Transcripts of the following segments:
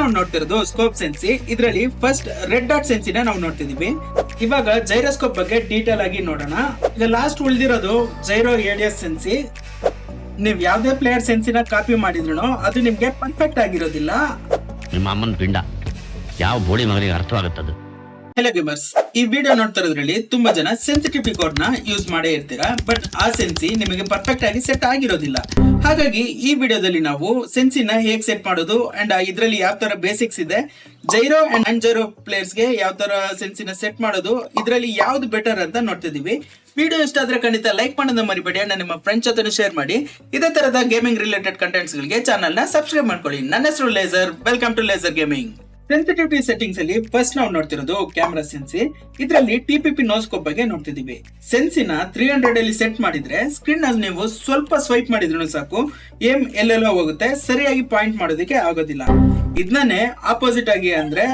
ನಾವು ನೋಡ್ತಿರೋದು scope sensi ಇದರಲ್ಲಿ ಫಸ್ಟ್ ರೆಡ್ ಡಾಟ್ ಸೆನ್ಸಿನ ನಾವು ನೋಡ್ತಿದೀವಿ. ಇವಾಗ ಜೈರೋಸ್ಕೋಪ್ ಬಗ್ಗೆ ಡೀಟೇಲ್ ಆಗಿ ನೋಡೋಣ. ಈಗ ಲಾಸ್ಟ್ ಉಳಿದಿರೋದು ಜೈರೋ ಏಡಿಯಸ್ ಸೆನ್ಸಿ ನೀವು ಯಾವ್ದೇ ಪ್ಲೇಯರ್ ಸೆನ್ಸಿನ ಕಾಪಿ ಮಾಡಿದ್ರು ಅದು ನಿಮ್ಗೆ ಪರ್ಫೆಕ್ಟ್ ಆಗಿರೋದಿಲ್ಲ. ನಿಮ್ಮ ಅಮ್ಮನ ಪಿಂಡ. ಯಾವ ಬೋಡಿ ಮಗನಿಗೆ ಅರ್ಥವಾಗುತ್ತದೆ ಹೆಲೋ ಗೇಮರ್ಸ್ ಈ ವಿಡಿಯೋ ನೋಡ್ತಿರೋದ್ರಲ್ಲಿ ತುಂಬಾ ಜನ ಸೆನ್ಸಿಟಿವಿಟಿ ಕೋಡ್ನ ಯೂಸ್ ಮಾಡೇ ಇರ್ತೀರಾ ಬಟ್ ಆ ಸೆನ್ಸಿ ನಿಮಗೆ ಪರ್ಫೆಕ್ಟ್ ಆಗಿ ಸೆಟ್ ಆಗಿರೋದಿಲ್ಲ. ಹಾಗಾಗಿ ಈ ವಿಡಿಯೋದಲ್ಲಿ ನಾವು ಸೆನ್ಸಿನ ಹೇಗೆ ಸೆಟ್ ಮಾಡೋದು ಅಂಡ್ ಇದರಲ್ಲಿ ಯಾವ ತರ ಬೇಸಿಕ್ಸ್ ಇದೆ ಜೈರೋ ಅಂಡ್ ಅನ್ ಜೈರೋ ಪ್ಲೇಯರ್ಸ್ಗೆ ಯಾವ ತರ ಸೆನ್ಸಿನ ಸೆಟ್ ಮಾಡೋದು, ಇದರಲ್ಲಿ ಯಾವ್ದು ಬೆಟರ್ ಅಂತ ನೋಡ್ತಿದೀವಿ ವಿಡಿಯೋ ಇಷ್ಟ ಆದ್ರೆ ಖಂಡಿತ ಲೈಕ್ ಮಾಡೋದನ್ನ ಮರಿಬೇಡಿ ಅಂಡ್ ನಿಮ್ಮ ಫ್ರೆಂಡ್ಸ್ ಜೊತೆ ಶೇರ್ ಮಾಡಿ. ಇದೇ ತರದ ಗೇಮಿಂಗ್ ರಿಲೇಟೆಡ್ ಕಂಟೆಂಟ್ಸ್ ಗಳಿಗೆ ಚಾನಲ್ನ ಸಬ್ಸ್ಕ್ರೈಬ್ ಮಾಡ್ಕೊಳ್ಳಿ. ನನ್ನ ಹೆಸರು laser welcome to laser gaming sensitivity settings ಅಲ್ಲಿ ಫಸ್ಟ್ ನಾವು ನೋಡ್ತಿರೋದು ಕ್ಯಾಮ್ರಾ ಸೆನ್ಸಿ ಇದರಲ್ಲಿ ಟಿಪಿಪಿ ನೋಸ್ಕೋಪ್ ಬಗ್ಗೆ ನೋಡ್ತಿದೀವಿ. ಸೆನ್ಸಿನ ತ್ರೀ ಹಂಡ್ರೆಡ್ ಅಲ್ಲಿ ಸೆಟ್ ಮಾಡಿದ್ರೆ ಸ್ಕ್ರೀನ್ ಅಲ್ಲಿ ನೀವು ಸ್ವಲ್ಪ ಸ್ವೈಪ್ ಮಾಡಿದ್ರು ಸಾಕು. ಏಮ್ ಎಲ್ಲೆಲ್ಲೋ ಹೋಗುತ್ತೆ. ಸರಿಯಾಗಿ ಪಾಯಿಂಟ್ ಮಾಡೋದಕ್ಕೆ ಆಗೋದಿಲ್ಲ. ಇದನ್ನೇ ಆಪೋಸಿಟ್ ಆಗಿ ಅಂದ್ರೆ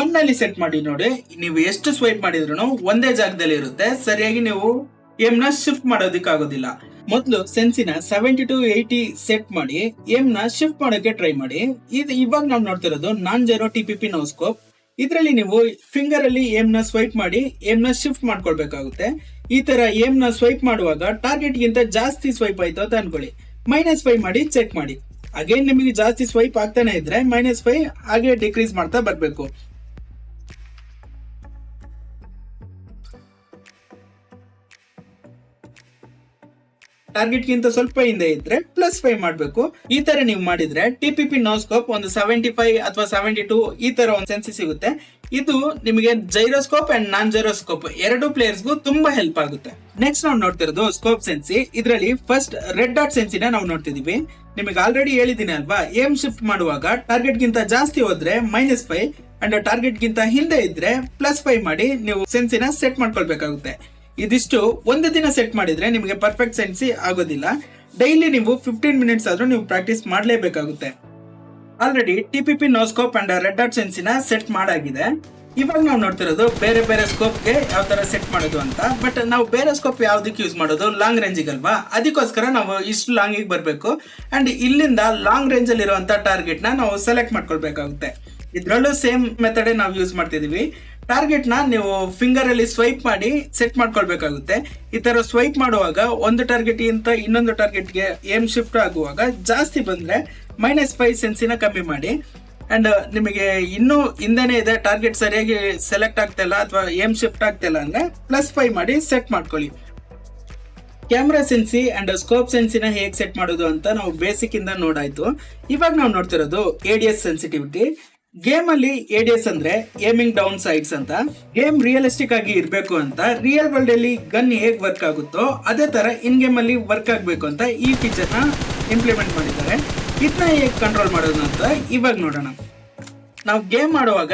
ಒನ್ ಅಲ್ಲಿ ಸೆಟ್ ಮಾಡಿ ನೋಡಿ. ನೀವು ಎಷ್ಟು ಸ್ವೈಪ್ ಮಾಡಿದ್ರು ಒಂದೇ ಜಾಗದಲ್ಲಿ ಇರುತ್ತೆ. ಸರಿಯಾಗಿ ನೀವು ಏಮ್ನ ಶಿಫ್ಟ್ ಮಾಡೋದಕ್ಕೆ ಆಗೋದಿಲ್ಲ ಮೊದಲು ಸೆನ್ಸಿನ ಸೆವೆಂಟಿ ಟು ಏಯ್ಟಿ ಸೆಟ್ ಮಾಡಿ ಏಮ್ನ ಶಿಫ್ಟ್ ಮಾಡೋಕೆ ಟ್ರೈ ಮಾಡಿ. ಇದು ಇವಾಗ ನಾವು ನೋಡ್ತಿರೋದು non zero T P P noscope ಇದರಲ್ಲಿ ನೀವು ಫಿಂಗರ್ ಅಲ್ಲಿ ಏಮ್ನ ಸ್ವೈಪ್ ಮಾಡಿ ಏಮ್ನ ಶಿಫ್ಟ್ ಮಾಡ್ಕೊಳ್ಬೇಕಾಗುತ್ತೆ. ಈ ತರ ಏಮ್ನ ಸ್ವೈಪ್ ಮಾಡುವಾಗ ಟಾರ್ಗೆಟ್ ಗಿಂತ ಜಾಸ್ತಿ ಸ್ವೈಪ್ ಆಯ್ತು ಅಂತ ಅನ್ಕೊಳ್ಳಿ. ಮೈನಸ್ ಫೈವ್ ಮಾಡಿ ಚೆಕ್ ಮಾಡಿ. ಅಗೇನ್ ನಿಮಗೆ ಜಾಸ್ತಿ ಸ್ವೈಪ್ ಆಗ್ತಾನೆ ಇದ್ರೆ ಮೈನಸ್ ಫೈವ್ ಹಾಗೆ ಡಿಕ್ರೀಸ್ ಮಾಡ್ತಾ ಬರ್ಬೇಕು. ಟಾರ್ಗೆಟ್ ಗಿಂತ ಸ್ವಲ್ಪ ಹಿಂದೆ ಇದ್ರೆ ಪ್ಲಸ್ ಫೈವ್ ಮಾಡಬೇಕು. ಈ ತರ ನೀವು ಮಾಡಿದ್ರೆ ಟಿ ಪಿ ಪಿ ನೋಸ್ಕೋಪ್ ಒಂದು ಸೆವೆಂಟಿ ಫೈವ್ ಅಥವಾ ಸೆವೆಂಟಿ ಟೂ ಈ ತರ ಒಂದು ಸೆನ್ಸಿ ಸಿಗುತ್ತೆ. ಇದು ನಿಮಗೆ ಜೈರೋಸ್ಕೋಪ್ ಅಂಡ್ ನಾನ್ ಜೈರೋಸ್ಕೋಪ್ ಎರಡು ಪ್ಲೇಯರ್ಸ್ಗೂ ತುಂಬಾ ಹೆಲ್ಪ್ ಆಗುತ್ತೆ. ನೆಕ್ಸ್ಟ್ ನಾವು ನೋಡ್ತಿರೋದು ಸ್ಕೋಪ್ ಸೆನ್ಸಿ ಇದರಲ್ಲಿ ಫಸ್ಟ್ ರೆಡ್ ಡಾಟ್ ಸೆನ್ಸಿನ ನಾವು ನೋಡ್ತಿದೀವಿ. ನಿಮಗೆ ಆಲ್ರೆಡಿ ಹೇಳಿದ್ದೀನಿ ಅಲ್ವಾ? ಏಮ್ ಶಿಫ್ಟ್ ಮಾಡುವಾಗ ಟಾರ್ಗೆಟ್ ಗಿಂತ ಜಾಸ್ತಿ ಹೋದ್ರೆ ಮೈನಸ್ ಫೈವ್ ಅಂಡ್ ಟಾರ್ಗೆಟ್ ಗಿಂತ ಹಿಂದೆ ಇದ್ರೆ ಪ್ಲಸ್ ಫೈವ್ ಮಾಡಿ ನೀವು ಸೆನ್ಸಿನ ಸೆಟ್ ಮಾಡ್ಕೊಳ್ಬೇಕಾಗುತ್ತೆ. ಇದಿಷ್ಟು ಒಂದು ದಿನ ಸೆಟ್ ಮಾಡಿದ್ರೆ ನಿಮಗೆ ಪರ್ಫೆಕ್ಟ್ ಸೆನ್ಸಿ ಆಗೋದಿಲ್ಲ. ಡೈಲಿ ನೀವು ಫಿಫ್ಟೀನ್ ಮಿನಿಟ್ಸ್ ಆದರೂ ನೀವು practice ಮಾಡಲೇಬೇಕಾಗುತ್ತೆ. Already T P P noscope and red dot ಸೆನ್ಸಿನ set ಮಾಡಾಗಿದೆ. ಇವಾಗ ನಾವು ನೋಡ್ತಿರೋದು ಬೇರೆ ಬೇರೆ ಸ್ಕೋಪ್ಗೆ ಯಾವ ಥರ ಸೆಟ್ ಮಾಡೋದು ಅಂತ. ಬಟ್ ನಾವು ಬೇರೆ ಸ್ಕೋಪ್ ಯಾವುದಕ್ಕೆ ಯೂಸ್ ಮಾಡೋದು? ಲಾಂಗ್ ರೇಂಜಿಗೆ ಅಲ್ವಾ? ಅದಕ್ಕೋಸ್ಕರ ನಾವು ಇಷ್ಟು ಲಾಂಗಿಗೆ ಬರಬೇಕು. ಆ್ಯಂಡ್ ಇಲ್ಲಿಂದ ಲಾಂಗ್ ರೇಂಜಲ್ಲಿರುವಂಥ ಟಾರ್ಗೆಟ್ನ ನ ನಾವು ಸೆಲೆಕ್ಟ್ ಮಾಡ್ಕೊಳ್ಬೇಕಾಗುತ್ತೆ. ಇದ್ರಲ್ಲೂ ಸೇಮ್ ಮೆಥಡೇ ನಾವು ಯೂಸ್ ಮಾಡ್ತಿದೀವಿ. ಟಾರ್ಗೆಟ್ನ ನೀವು ಫಿಂಗರ್ ಅಲ್ಲಿ ಸ್ವೈಪ್ ಮಾಡಿ ಸೆಟ್ ಮಾಡ್ಕೊಳ್ಬೇಕಾಗುತ್ತೆ. ಈ ತರ ಸ್ವೈಪ್ ಮಾಡುವಾಗ ಒಂದು ಟಾರ್ಗೆಟ್ ಗಿಂತ ಇನ್ನೊಂದು ಟಾರ್ಗೆಟ್ಗೆ ಏಮ್ ಶಿಫ್ಟ್ ಆಗುವಾಗ ಜಾಸ್ತಿ ಬಂದ್ರೆ ಮೈನಸ್ ಫೈವ್ ಸೆನ್ಸಿನ ಕಮ್ಮಿ ಮಾಡಿ. ಅಂಡ್ ನಿಮಗೆ ಇನ್ನೂ ಹಿಂದೆನೆ ಇದೆ ಟಾರ್ಗೆಟ್ ಸರಿಯಾಗಿ ಸೆಲೆಕ್ಟ್ ಆಗ್ತಾ ಅಥವಾ ಏಮ್ ಶಿಫ್ಟ್ ಆಗ್ತಾ ಇಲ್ಲ ಅಂದ್ರೆ ಪ್ಲಸ್ ಫೈವ್ ಮಾಡಿ ಸೆಟ್ ಮಾಡ್ಕೊಳ್ಳಿ. ಕ್ಯಾಮ್ರಾ ಸೆನ್ಸಿ ಅಂಡ್ ಸ್ಕೋಪ್ ಸೆನ್ಸಿನ ಹೇಗೆ ಸೆಟ್ ಮಾಡೋದು ಅಂತ ನಾವು ಬೇಸಿಕ್ ಇಂದ ನೋಡಾಯ್ತು. ಇವಾಗ ನಾವು ನೋಡ್ತಿರೋದು A D S sensitivity game ಅಲ್ಲಿ ಎಡಿಎಸ್ ಅಂದ್ರೆ ಏಮಿಂಗ್ ಡೌನ್ ಸೈಡ್ಸ್ ಅಂತ ಗೇಮ್ ರಿಯಲಿಸ್ಟಿಕ್ ಆಗಿ ಇರಬೇಕು ಅಂತ ರಿಯಲ್ ವರ್ಲ್ಡ್ ಅಲ್ಲಿ ಗನ್ ಹೇಗ್ ವರ್ಕ್ ಆಗುತ್ತೋ ಅದೇ ತರ ಇನ್ ಗೇಮ್ ಅಲ್ಲಿ ವರ್ಕ್ ಆಗಬೇಕು ಅಂತ ಈ ಫೀಚರ್ನ ಇಂಪ್ಲಿಮೆಂಟ್ ಮಾಡಿದ್ದಾರೆ. ಇದನ್ನ ಹೇಗೆ ಕಂಟ್ರೋಲ್ ಮಾಡೋದು ಅಂತ ಇವಾಗ ನೋಡೋಣ. ನಾವು ಗೇಮ್ ಮಾಡುವಾಗ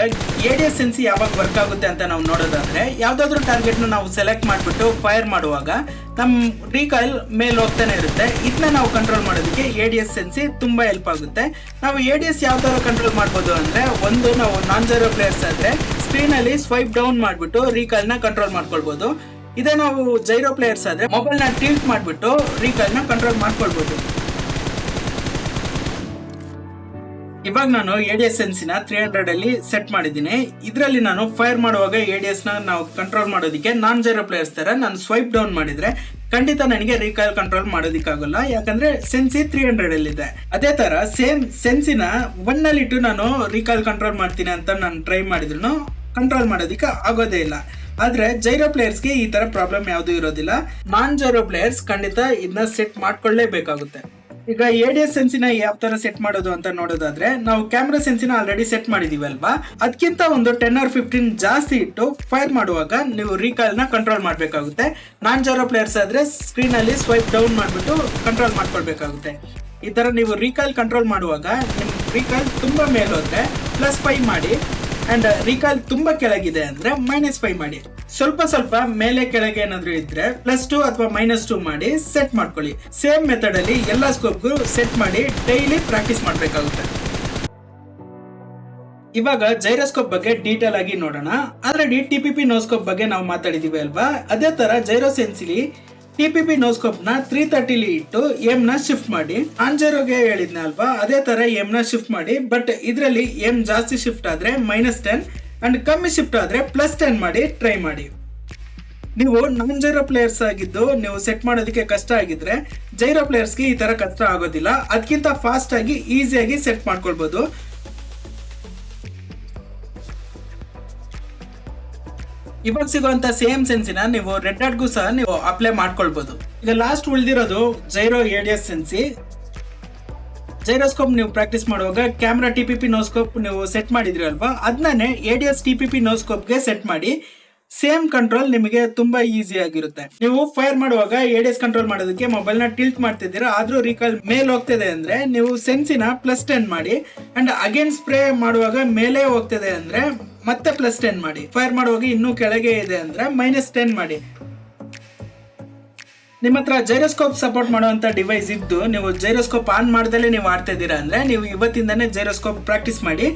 ಎಡಿಎಸ್ ಸೆನ್ಸಿ ಯಾವಾಗ ವರ್ಕ್ ಆಗುತ್ತೆ ಅಂತ ನಾವು ನೋಡೋದಾದ್ರೆ, ಯಾವ್ದಾದ್ರು ಟಾರ್ಗೆಟ್ ನಾವು ಸೆಲೆಕ್ಟ್ ಮಾಡಿಬಿಟ್ಟು ಫೈರ್ ಮಾಡುವಾಗ ನಮ್ಮ ರೀಕಾಯಿಲ್ ಮೇಲೆ ಹೋಗ್ತಾನೆ ಇರುತ್ತೆ. ಇದನ್ನ ನಾವು ಕಂಟ್ರೋಲ್ ಮಾಡೋದಕ್ಕೆ ಎ ಡಿ ಎಸ್ ಸೆನ್ಸಿ ತುಂಬಾ ಹೆಲ್ಪ್ ಆಗುತ್ತೆ. ನಾವು ಎ ಡಿ ಎಸ್ ಯಾವ ಕಂಟ್ರೋಲ್ ಮಾಡ್ಬೋದು ಅಂದ್ರೆ, ಒಂದು ನಾವು ನಾನ್ ಜೀರೋ ಪ್ಲೇಯರ್ಸ್ ಆದ್ರೆ ಸ್ಕ್ರೀನ್ ಅಲ್ಲಿ ಸ್ವೈಪ್ ಡೌನ್ ಮಾಡ್ಬಿಟ್ಟು ರೀಕಾಯಿಲ್ನ ಕಂಟ್ರೋಲ್ ಮಾಡ್ಕೊಳ್ಬಹುದು ಇದೇ ನಾವು ಜೈರೋ ಪ್ಲೇಯರ್ಸ್ ಆದ್ರೆ ಮೊಬೈಲ್ನ ಟಿಲ್ಟ್ ಮಾಡ್ಬಿಟ್ಟು ರೀಕಾಯಿಲ್ನ ಕಂಟ್ರೋಲ್ ಮಾಡ್ಕೊಳ್ಬಹುದು ಇವಾಗ ನಾನು ಎ ಡಿ ಎಸ್ ಸೆನ್ಸಿನ ತ್ರೀ ಹಂಡ್ರೆಡ್ ಅಲ್ಲಿ ಸೆಟ್ ಮಾಡಿದ್ದೀನಿ. ಇದರಲ್ಲಿ ನಾನು ಫೈರ್ ಮಾಡುವಾಗ ಎ ಡಿ ಎಸ್ನ ನಾವು ಕಂಟ್ರೋಲ್ ಮಾಡೋದಕ್ಕೆ ನಾನ್ ಜೈರೋ ಪ್ಲೇಯರ್ಸ್ ತರ ನಾನು ಸ್ವೈಪ್ ಡೌನ್ ಮಾಡಿದ್ರೆ ಖಂಡಿತ ನನಗೆ ರೀಕಾಲ್ ಕಂಟ್ರೋಲ್ ಮಾಡೋದಕ್ಕಾಗಲ್ಲ. ಯಾಕಂದ್ರೆ ಸೆನ್ಸಿ ತ್ರೀ ಹಂಡ್ರೆಡ್ ಅಲ್ಲಿ ಅದೇ ತರ ಸೇಮ್ ಸೆನ್ಸಿನ ಒನ್ ಅಲ್ಲಿ ಇಟ್ಟು ನಾನು ರೀಕಾಲ್ ಕಂಟ್ರೋಲ್ ಮಾಡ್ತೀನಿ ಅಂತ ನಾನು ಟ್ರೈ ಮಾಡಿದ್ರು ಕಂಟ್ರೋಲ್ ಮಾಡೋದಕ್ಕೆ ಆಗೋದೇ ಇಲ್ಲ. ಆದ್ರೆ ಜೈರೋ ಪ್ಲೇಯರ್ಸ್ಗೆ ಈ ತರ ಪ್ರಾಬ್ಲಮ್ ಯಾವುದೂ ಇರೋದಿಲ್ಲ. ನಾನ್ ಜೈರೋ ಪ್ಲೇಯರ್ಸ್ ಖಂಡಿತ ಇದನ್ನ ಸೆಟ್ ಮಾಡ್ಕೊಳ್ಳೇಬೇಕಾಗುತ್ತೆ. ಈಗ ಎ ಡಿ ಎಸ್ ಸೆನ್ಸಿನ ಯಾವ ತರ ಸೆಟ್ ಮಾಡೋದು ಅಂತ ನೋಡೋದಾದ್ರೆ, ನಾವು ಕ್ಯಾಮ್ರಾ ಸೆನ್ಸಿನ ಆಲ್ರೆಡಿ ಸೆಟ್ ಮಾಡಿದೀವಿ ಅಲ್ವಾ? ಅದಕ್ಕಿಂತ ಒಂದು ಟೆನ್ ಆರ್ ಫಿಫ್ಟೀನ್ ಜಾಸ್ತಿ ಇಟ್ಟು ಫೈರ್ ಮಾಡುವಾಗ ನೀವು ರೀಕಾಲ್ನ ಕಂಟ್ರೋಲ್ ಮಾಡಬೇಕಾಗುತ್ತೆ. ನಾನ್ ಜಾರೋ ಪ್ಲೇಯರ್ಸ್ ಆದ್ರೆ ಸ್ಕ್ರೀನ್ ಅಲ್ಲಿ ಸ್ವೈಪ್ ಡೌನ್ ಮಾಡಿಬಿಟ್ಟು ಕಂಟ್ರೋಲ್ ಮಾಡ್ಕೊಳ್ಬೇಕಾಗುತ್ತೆ. ಈ ತರ ನೀವು ರೀಕಾಲ್ ಕಂಟ್ರೋಲ್ ಮಾಡುವಾಗ ನಿಮ್ ರೀಕಾಲ್ ತುಂಬಾ ಮೇಲೆ ಹೋದ್ರೆ ಪ್ಲಸ್ ಫೈವ್ ಮಾಡಿ ಅಂಡ್ ರೀಕಾಲ್ ತುಂಬಾ ಕೆಳಗಿದೆ ಅಂದ್ರೆ ಮೈನಸ್ ಫೈವ್ ಮಾಡಿ. ಸ್ವಲ್ಪ ಸ್ವಲ್ಪ ಮೇಲೆ ಕೆಳಗೆ ಏನಾದ್ರು ಇದ್ರೆ ಪ್ಲಸ್ ಟು ಅಥವಾ ಮೈನಸ್ ಟು ಮಾಡಿ ಸೆಟ್ ಮಾಡ್ಕೊಳ್ಳಿ. ಸೇಮ್ ಮೆಥಡ್ ಅಲ್ಲಿ ಎಲ್ಲಾ ಸ್ಕೋಪ್ಗೂ ಸೆಟ್ ಮಾಡಿ ಡೈಲಿ ಪ್ರಾಕ್ಟೀಸ್ ಮಾಡ್ಬೇಕಾಗುತ್ತೆ. ಇವಾಗ ಜೈರೋಸ್ಕೋಪ್ ಬಗ್ಗೆ ಡೀಟೇಲ್ ಆಗಿ ನೋಡೋಣ. Already T P P noscope ಬಗ್ಗೆ ನಾವು ಮಾತಾಡಿದೀವಿ ಅಲ್ವಾ? ಅದೇ ತರ ಜೈರೋಸೆನ್ಸಿಲಿ ಟಿ ಪಿ ಪಿ ನೋಸ್ಕೋಪ್ನ ತ್ರೀ ತರ್ಟಿಲಿ ಇಟ್ಟು ಎಂ ನ ಶಿಫ್ಟ್ ಮಾಡಿ. ಆಂಜರೋಗೆ ಹೇಳಿದ್ನ ಅಲ್ವಾ, ಅದೇ ತರ ಎಂ ನ ಶಿಫ್ಟ್ ಮಾಡಿ ಬಟ್ ಇದರಲ್ಲಿ ಎಂ ಜಾಸ್ತಿ ಶಿಫ್ಟ್ ಆದ್ರೆ ಮೈನಸ್ ಟೆನ್ ಅಂಡ್ ಕಮ್ಮಿ ಶಿಫ್ಟ್ ಆದ್ರೆ ಪ್ಲಸ್ ಟೆನ್ ಮಾಡಿ ಟ್ರೈ ಮಾಡಿ. ನೀವು ನಾನ್ ಜೈರೋ ಪ್ಲೇಯರ್ಸ್ ಆಗಿದ್ದು, ನೀವು ಸೆಟ್ ಮಾಡೋದಕ್ಕೆ ಕಷ್ಟ ಆಗಿದ್ರೆ ಜೈರೋ ಪ್ಲೇಯರ್ಸ್ಗೆ ಈ ತರ ಕಷ್ಟ ಆಗೋದಿಲ್ಲ. ಅದಕ್ಕಿಂತ ಫಾಸ್ಟ್ ಆಗಿ ಈಸಿಯಾಗಿ ಸೆಟ್ ಮಾಡ್ಕೊಳ್ಬಹುದು ಇವಾಗ ಸಿಗುವಂತ ಸೇಮ್ ಸೆನ್ಸಿನ ನೀವು ರೆಡ್ ಡಾಟ್ಗೂ ಸಹ ನೀವು ಅಪ್ಲೈ ಮಾಡ್ಕೊಳ್ಬಹುದು ಈಗ ಲಾಸ್ಟ್ ಉಳಿದಿರೋದು ಜೈರೋ ಏಡಿಯಸ್ ಸೆನ್ಸಿ ಜೈರೋಸ್ಕೋಪ್ ನೀವು ಪ್ರಾಕ್ಟೀಸ್ ಮಾಡುವಾಗ camera T P P noscope ನೀವು ಸೆಟ್ ಮಾಡಿದ್ರಿ ಅಲ್ವಾ? ಅದನ್ನೇ D S T P P ನೋಸ್ಕೋಪ್ಗೆ set ಮಾಡಿ ಸೇಮ್ ಕಂಟ್ರೋಲ್ ನಿಮಗೆ ತುಂಬಾ ಈಸಿ ಆಗಿರುತ್ತೆ. ನೀವು ಫೈರ್ ಮಾಡುವಾಗ ಎಡಿಎಸ್ ಕಂಟ್ರೋಲ್ ಮಾಡೋದಕ್ಕೆ ಮೊಬೈಲ್ನ ಟಿಲ್ಟ್ ಮಾಡ್ತಿದ್ದೀರಾ, ಆದ್ರೂ ರೀಕಾಲ್ ಮೇಲ್ ಹೋಗ್ತಿದೆ ಅಂದ್ರೆ ನೀವು ಸೆನ್ಸಿನ ಪ್ಲಸ್ ಟೆನ್ ಮಾಡಿ ಅಂಡ್ ಅಗೇನ್ ಸ್ಪ್ರೇ ಮಾಡುವಾಗ ಮೇಲೆ ಹೋಗ್ತಿದೆ ಅಂದ್ರೆ ಮತ್ತೆ ಪ್ಲಸ್ ಟೆನ್ ಮಾಡಿ. ಫೈರ್ ಮಾಡುವಾಗ ಇನ್ನೂ ಕೆಳಗೆ ಇದೆ ಅಂದ್ರೆ ಮೈನಸ್ ಟೆನ್ ಮಾಡಿ. ನಿಮ್ಮ ಹತ್ರ ಜೈರೋಸ್ಕೋಪ್ ಸಪೋರ್ಟ್ ಮಾಡುವಂತ ಡಿವೈಸ್ ಇದ್ದು ನೀವು ಜೈರೋಸ್ಕೋಪ್ ಆನ್ ಮಾಡ್ದಲೇ ನೀವು ಆಡ್ತಾ ಇದ್ದೀರಾ ಅಂದ್ರೆ ನೀವು ಇವತ್ತಿಂದನೇ ಜೈರೋಸ್ಕೋಪ್ ಪ್ರಾಕ್ಟೀಸ್ ಮಾಡಿ.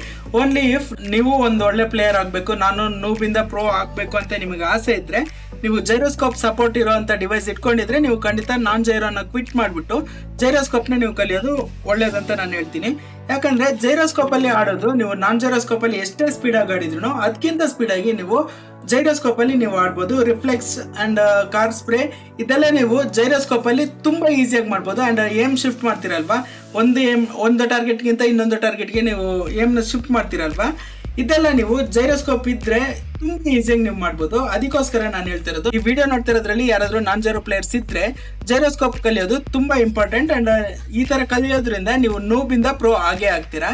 ಓನ್ಲಿ ಇಫ್ ನೀವು ಒಂದು ಒಳ್ಳೆ ಪ್ಲೇಯರ್ ಆಗಬೇಕು, ನಾನು ನೂಬಿಂದ ಪ್ರೋ ಆಗಬೇಕು ಅಂತ ನಿಮಗೆ ಆಸೆ ಇದ್ರೆ ನೀವು ಜೈರೋಸ್ಕೋಪ್ ಸಪೋರ್ಟ್ ಇರುವಂತ ಡಿವೈಸ್ ಇಟ್ಕೊಂಡಿದ್ರೆ ನೀವು ಖಂಡಿತ ನಾನ್ ಜೈರೋನ ಕ್ವಿಟ್ ಮಾಡಿಬಿಟ್ಟು ಜೈರೋಸ್ಕೋಪ್ನ ನೀವು ಕಲಿಯೋದು ಒಳ್ಳೇದಂತ ನಾನು ಹೇಳ್ತೀನಿ. ಯಾಕಂದ್ರೆ ಜೈರೋಸ್ಕೋಪ್ ಅಲ್ಲಿ ಆಡೋದು, ನೀವು ನಾನ್ ಜೈರೋಸ್ಕೋಪ್ ಅಲ್ಲಿ ಎಷ್ಟೇ ಸ್ಪೀಡ್ ಆಗಿ ಆಡಿದ್ರು ಅದಕ್ಕಿಂತ ಸ್ಪೀಡ್ ಆಗಿ ನೀವು ಜೈರೋಸ್ಕೋಪ್ ಅಲ್ಲಿ ನೀವು ಆಡ್ಬೋದು. ರಿಫ್ಲೆಕ್ಸ್ ಅಂಡ್ ಕಾರ್ ಸ್ಪ್ರೇ ಇದೆಲ್ಲ ನೀವು ಜೈರೋಸ್ಕೋಪ್ ಅಲ್ಲಿ ತುಂಬಾ ಈಸಿಯಾಗಿ ಮಾಡ್ಬೋದು. ಅಂಡ್ ಏಮ್ ಶಿಫ್ಟ್ ಮಾಡ್ತೀರಲ್ವಾ? ಒಂದು ಏಮ್ ಒಂದು ಟಾರ್ಗೆಟ್ಗಿಂತ ಇನ್ನೊಂದು ಟಾರ್ಗೆಟ್ಗೆ ನೀವು ಏಮ್ನ ಶಿಫ್ಟ್ ಮಾಡ್ತೀರಲ್ವಾ? ಇದೆಲ್ಲ ನೀವು ಜೈರೋಸ್ಕೋಪ್ ಇದ್ರೆ ತುಂಬಾ ಈಸಿಯಾಗಿ ನೀವು ಮಾಡ್ಬೋದು. ಅದಕ್ಕೋಸ್ಕರ ನಾನು ಹೇಳ್ತಿರೋದು ಈ ವಿಡಿಯೋ ನೋಡ್ತಿರೋದ್ರಲ್ಲಿ ಯಾರಾದ್ರೂ ನಾನ್ ಜೈರೋ ಪ್ಲೇಯರ್ಸ್ ಇದ್ರೆ ಜೈರೋಸ್ಕೋಪ್ ಕಲಿಯೋದು ತುಂಬಾ ಇಂಪಾರ್ಟೆಂಟ್ ಅಂಡ್ ಈ ತರ ಕಲಿಯೋದ್ರಿಂದ ನೀವು ನೋಬಿಂದ ಪ್ರೋ ಆಗೇ ಆಗ್ತೀರಾ.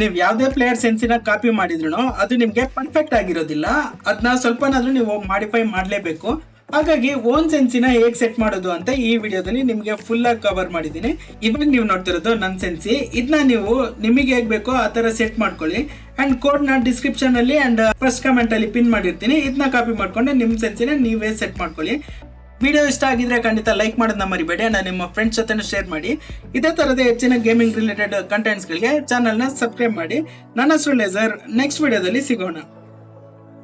ನೀವು ಯಾವುದೇ ಪ್ಲೇಯರ್ ಸೆನ್ಸಿನ ಕಾಪಿ ಮಾಡಿದ್ರು ಅದು ನಿಮಗೆ ಪರ್ಫೆಕ್ಟ್ ಆಗಿರೋದಿಲ್ಲ. ಅದನ್ನ ಸ್ವಲ್ಪನಾದ್ರೂ ನೀವು ಮಾಡಿಫೈ ಮಾಡಲೇಬೇಕು. ಹಾಗಾಗಿ ಓನ್ ಸೆನ್ಸಿನ ಹೇಗೆ ಸೆಟ್ ಮಾಡೋದು ಅಂತ ಈ ವಿಡಿಯೋದಲ್ಲಿ ನಿಮಗೆ ಫುಲ್ ಆಗಿ ಕವರ್ ಮಾಡಿದ್ದೀನಿ. ಇವಾಗ ನೀವು ನೋಡ್ತಿರೋದು ನನ್ನ ಸೆನ್ಸಿ ಇದನ್ನ ನೀವು ನಿಮಗೆ ಹೇಗೆ ಬೇಕೋ ಆ ತರ ಸೆಟ್ ಮಾಡ್ಕೊಳ್ಳಿ. ಅಂಡ್ ಕೋಡ್ನ ಡಿಸ್ಕ್ರಿಪ್ಷನ್ ಅಲ್ಲಿ ಅಂಡ್ ಫಸ್ಟ್ ಕಮೆಂಟ್ ಅಲ್ಲಿ ಪಿನ್ ಮಾಡಿರ್ತೀನಿ. ಇದನ್ನ ಕಾಪಿ ಮಾಡ್ಕೊಂಡು ನಿಮ್ಮ ಸೆನ್ಸಿನ ನೀವೇ ಸೆಟ್ ಮಾಡ್ಕೊಳ್ಳಿ. ವಿಡಿಯೋ ಇಷ್ಟ ಆಗಿದ್ರೆ ಖಂಡಿತ ಲೈಕ್ ಮಾಡೋದನ್ನ ಮರಿಬೇಡಿ. ಅಂಡ್ ನಿಮ್ಮ ಫ್ರೆಂಡ್ಸ್ ಜೊತೆ ಶೇರ್ ಮಾಡಿ. ಇದೇ ತರದ ಹೆಚ್ಚಿನ ಗೇಮಿಂಗ್ ರಿಲೇಟೆಡ್ ಕಂಟೆಂಟ್ಸ್ಗಳಿಗೆ ಚಾನಲ್ನ ಸಬ್ಸ್ಕ್ರೈಬ್ ಮಾಡಿ. ನನ್ನ ಹೆಸರು ಲೇಸರ್ ನೆಕ್ಸ್ಟ್ ವಿಡಿಯೋದಲ್ಲಿ ಸಿಗೋಣ.